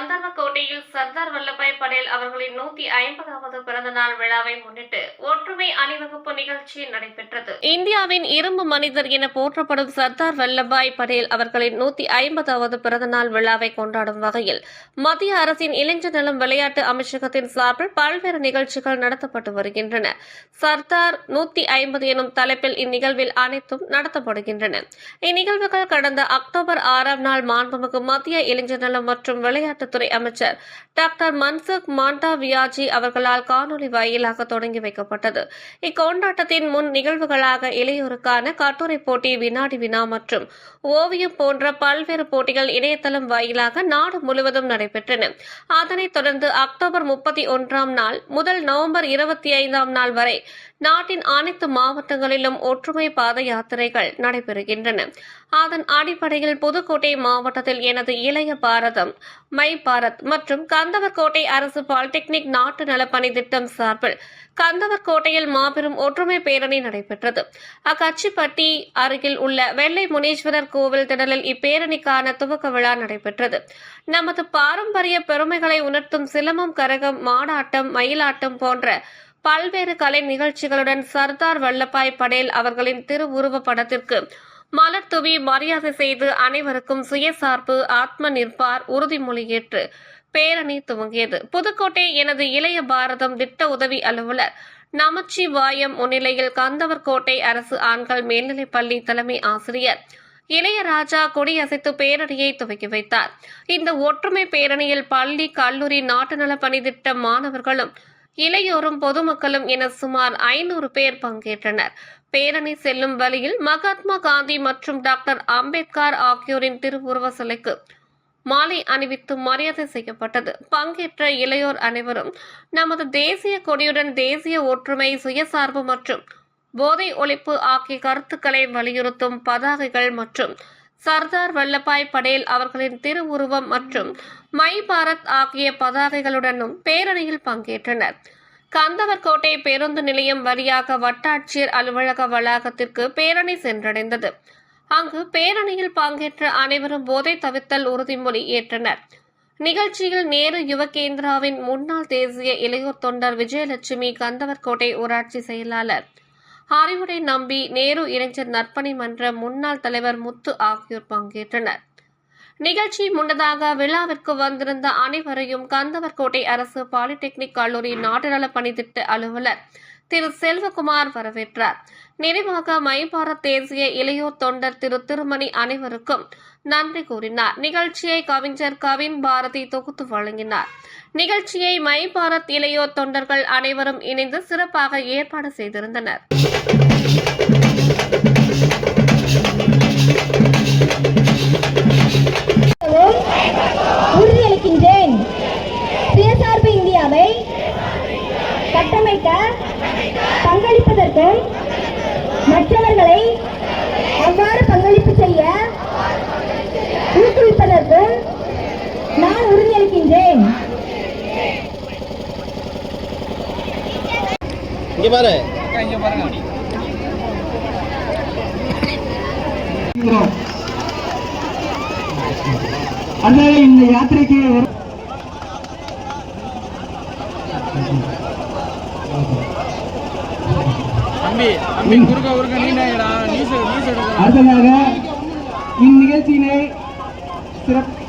கந்தர்வக்கோட்டையில் சர்தார் வல்லபாய் படேல் அவர்களின் நூத்தி ஐம்பதாவது பிறந்த நாள் விழாவை முன்னிட்டு ஒற்றுமை அணிவகுப்பு நிகழ்ச்சி நடைபெற்றது. இந்தியாவின் இரும்பு மனிதர் என போற்றப்படும் சர்தார் வல்லபாய் படேல் அவர்களின் நூத்தி ஐம்பதாவது பிறந்த நாள் விழாவை கொண்டாடும் வகையில் மத்திய அரசின் இளைஞர் நலம் விளையாட்டு அமைச்சகத்தின் சார்பில் பல்வேறு நிகழ்ச்சிகள் நடத்தப்பட்டு வருகின்றன. சர்தார் நூத்தி ஐம்பது எனும் தலைப்பில் இந்நிகழ்வில் அனைத்தும் நடத்தப்படுகின்றன. இந்நிகழ்வுகள் கடந்த அக்டோபர் ஆறாம் நாள் மாண்புமிகு மத்திய இளைஞர் நலம் மற்றும் விளையாட்டு விளையாட்டுத்துறை அமைச்சர் டாக்டர் மன்சுக் மாண்டாவியாஜி அவர்களால் காணொலி வாயிலாக தொடங்கி வைக்கப்பட்டது. இக்கொண்டாட்டத்தின் முன் நிகழ்வுகளாக இளையோருக்கான கட்டுரை போட்டி வினாடி வினா மற்றும் ஓவியம் போன்ற பல்வேறு போட்டிகள் இணையதளம் வாயிலாக நாடு முழுவதும் நடைபெற்றன. அதனைத் தொடர்ந்து அக்டோபர் முப்பத்தி ஒன்றாம் நாள் முதல் நவம்பர் இருபத்தி ஐந்தாம் நாள் வரை நாட்டின் அனைத்து மாவட்டங்களிலும் ஒற்றுமை பாத யாத்திரைகள் நடைபெறுகின்றன. அதன் அடிப்படையில் புதுக்கோட்டை மாவட்டத்தில் எனது இளைய பாரதம் மை பாரத் மற்றும் கந்தவர்கோட்டை அரசு பாலிடெக்னிக் நாட்டு நலப்பணி திட்டம் சார்பில் கந்தவர்கோட்டையில் மாபெரும் ஒற்றுமை பேரணி நடைபெற்றது. அக்கட்சிப்பட்டி அருகில் உள்ள வெள்ளை முனீஸ்வரர் கோவில் திடலில் இப்பேரணிக்கான துவக்க விழா நடைபெற்றது. நமது பாரம்பரிய பெருமைகளை உணர்த்தும் சிலம்பம் கரகம் மாடாட்டம் மயிலாட்டம் போன்ற பல்வேறு கலை நிகழ்ச்சிகளுடன் சர்தார் வல்லபாய் படேல் அவர்களின் திருவுருவ படத்திற்கு மலர் தூவி மரியாதை செய்து அனைவருக்கும் சுயசார்பு ஆத்ம நிர்பார் உறுதிமொழி ஏற்று பேரணி துவங்கியது. புதுக்கோட்டை எனது இளைய பாரதம் திட்ட உதவி அலுவலர் நமச்சிவாயம் முன்னிலையில் கந்தவர் கோட்டை அரசு ஆண்கள் மேல்நிலைப்பள்ளி தலைமை ஆசிரியர் இளையராஜா கொடியசைத்து பேரணியை துவக்கி வைத்தார். இந்த ஒற்றுமை பேரணியில் பள்ளி கல்லூரி நாட்டு நலப்பணி திட்ட மாணவர்களும் இளையோரும் பொதுமக்களும் என சுமார் ஐநூறு பேர் பங்கேற்றனர். பேரணி செல்லும் வழியில் மகாத்மா காந்தி மற்றும் டாக்டர் அம்பேத்கர் ஆகியோரின் திருவுருவ சிலைக்கு மாலை அணிவித்து மரியாதை செய்யப்பட்டது. பங்கேற்ற இளையோர் அனைவரும் நமது தேசிய கொடியுடன் தேசிய ஒற்றுமை சுயசார்பு மற்றும் போதை ஒழிப்பு ஆகிய கருத்துக்களை வலியுறுத்தும் பதாகைகள் மற்றும் சர்தார் வல்லபாய் படேல் அவர்களின் திருவுருவம் மற்றும் மை பாரத் ஆகிய பதாகைகளுடனும் பேரணியில் பங்கேற்றனர். கந்தவர்கோட்டை பேருந்து நிலையம் வழியாக வட்டாட்சியர் அலுவலக வளாகத்திற்கு பேரணி சென்றடைந்தது. அங்கு பேரணியில் பங்கேற்ற அனைவரும் போதை தவிர்த்தல் உறுதிமொழி ஏற்றனர். நிகழ்ச்சியில் நேரு யுவகேந்திராவின் முன்னாள் தேசிய இளையோர் தொண்டர் விஜயலட்சுமி கந்தவர்கோட்டை ஊராட்சி செயலாளர் அறிவுரை நம்பி நேரு இளைஞர் நற்பணி மன்ற முன்னாள் தலைவர் முத்து ஆகியோர் பங்கேற்றனர். நிகழ்ச்சி முன்னதாக விழாவிற்கு வந்திருந்த அனைவரையும் கந்தவர்கோட்டை அரசு பாலிடெக்னிக் கல்லூரி நாட்டுநல பணித்திட்ட அலுவலர் திரு செல்வகுமார் வரவேற்றார். நிறைவாக மைபாரத் தேசிய இளையோர் தொண்டர் திரு திருமணி அனைவருக்கும் நன்றி கூறினார். நிகழ்ச்சியை கவிஞர் கவின் பாரதி தொகுத்து வழங்கினார். நிகழ்ச்சியை மை பாரத் இளையோர் தொண்டர்கள் அனைவரும் இணைந்து சிறப்பாக ஏற்பாடு செய்திருந்தனர். உறுதியளிக்கின்றேன் சுயசார்பு இந்தியாவை கட்டமைக்க பங்களிப்பதற்கும் மற்றவர்களை அவ்வாறு பங்களிப்பு செய்ய ஊக்குவிப்பதற்கும் நான் உறுதியளிக்கின்றேன். இங்க பாரு. இந்த யாத்திரைக்கு குறுக்க குறுக்க நீண்டாங்கடா நீச நீச எடுக்கணும் அடுத்ததாக இந்நிகழ்ச்சியினை சிறப்பு